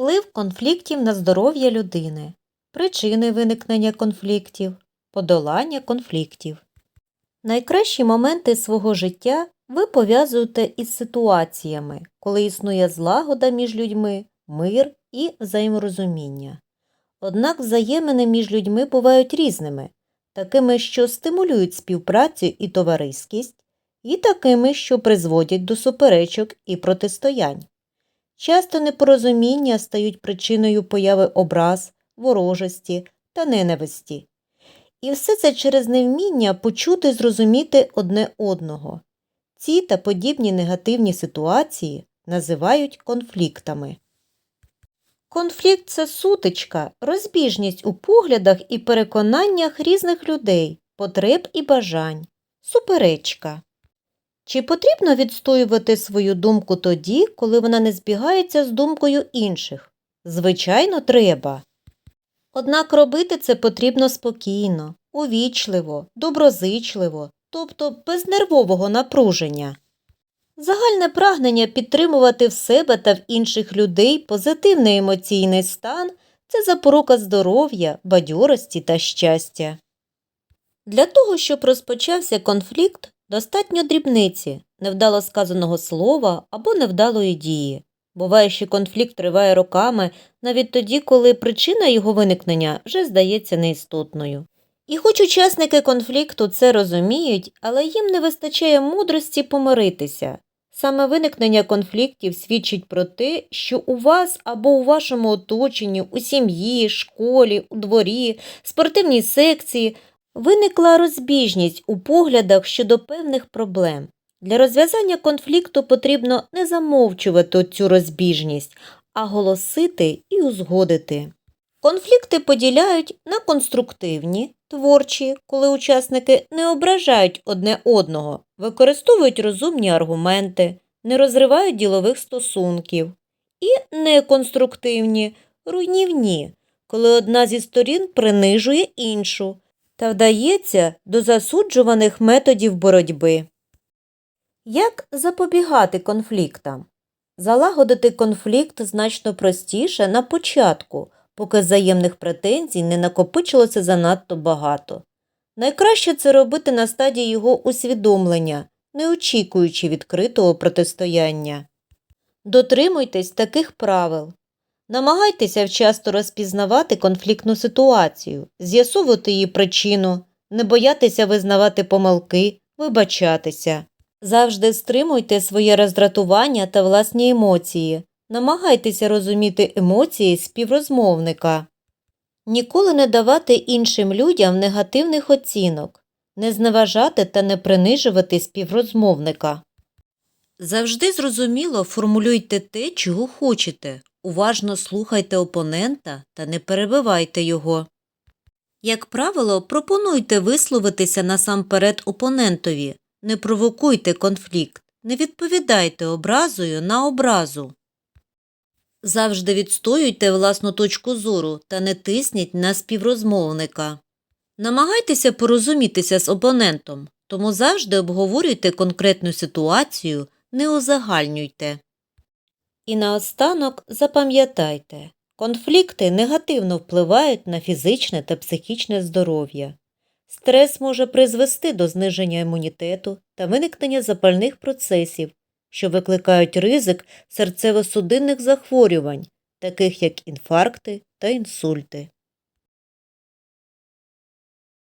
Вплив конфліктів на здоров'я людини, причини виникнення конфліктів, подолання конфліктів. Найкращі моменти свого життя ви пов'язуєте із ситуаціями, коли існує злагода між людьми, мир і взаєморозуміння. Однак взаємини між людьми бувають різними, такими, що стимулюють співпрацю і товариськість, і такими, що призводять до суперечок і протистоянь. Часто непорозуміння стають причиною появи образ, ворожості та ненависті. І все це через невміння почути зрозуміти одне одного. Ці та подібні негативні ситуації називають конфліктами. Конфлікт це сутичка, розбіжність у поглядах і переконаннях різних людей, потреб і бажань, суперечка. Чи потрібно відстоювати свою думку тоді, коли вона не збігається з думкою інших? Звичайно, треба. Однак робити це потрібно спокійно, увічливо, доброзичливо, тобто без нервового напруження. Загальне прагнення підтримувати в себе та в інших людей позитивний емоційний стан це запорука здоров'я, бадьорості та щастя. Для того, щоб розпочався конфлікт, достатньо дрібниці, невдало сказаного слова або невдалої дії. Буває, що конфлікт триває роками навіть тоді, коли причина його виникнення вже здається неістотною. І хоч учасники конфлікту це розуміють, але їм не вистачає мудрості помиритися. Саме виникнення конфліктів свідчить про те, що у вас або у вашому оточенні, у сім'ї, школі, у дворі, спортивній секції виникла розбіжність у поглядах щодо певних проблем. Для розв'язання конфлікту потрібно не замовчувати цю розбіжність, а голосити і узгодити. Конфлікти поділяють на конструктивні, творчі, коли учасники не ображають одне одного, використовують розумні аргументи, не розривають ділових стосунків, і неконструктивні, руйнівні, коли одна зі сторін принижує іншу та вдається до засуджуваних методів боротьби. Як запобігати конфліктам? Залагодити конфлікт значно простіше на початку, поки взаємних претензій не накопичилося занадто багато. Найкраще це робити на стадії його усвідомлення, не очікуючи відкритого протистояння. Дотримуйтесь таких правил. Намагайтеся вчасно розпізнавати конфліктну ситуацію, з'ясовувати її причину, не боятися визнавати помилки, вибачатися. Завжди стримуйте своє роздратування та власні емоції. Намагайтеся розуміти емоції співрозмовника. Ніколи не давати іншим людям негативних оцінок, не зневажати та не принижувати співрозмовника. Завжди зрозуміло формулюйте те, чого хочете. Уважно слухайте опонента та не перебивайте його. Як правило, пропонуйте висловитися насамперед опонентові, не провокуйте конфлікт, не відповідайте образою на образу. Завжди відстоюйте власну точку зору та не тисніть на співрозмовника. Намагайтеся порозумітися з опонентом, тому завжди обговорюйте конкретну ситуацію, не узагальнюйте. І наостанок запам'ятайте, конфлікти негативно впливають на фізичне та психічне здоров'я. Стрес може призвести до зниження імунітету та виникнення запальних процесів, що викликають ризик серцево-судинних захворювань, таких як інфаркти та інсульти.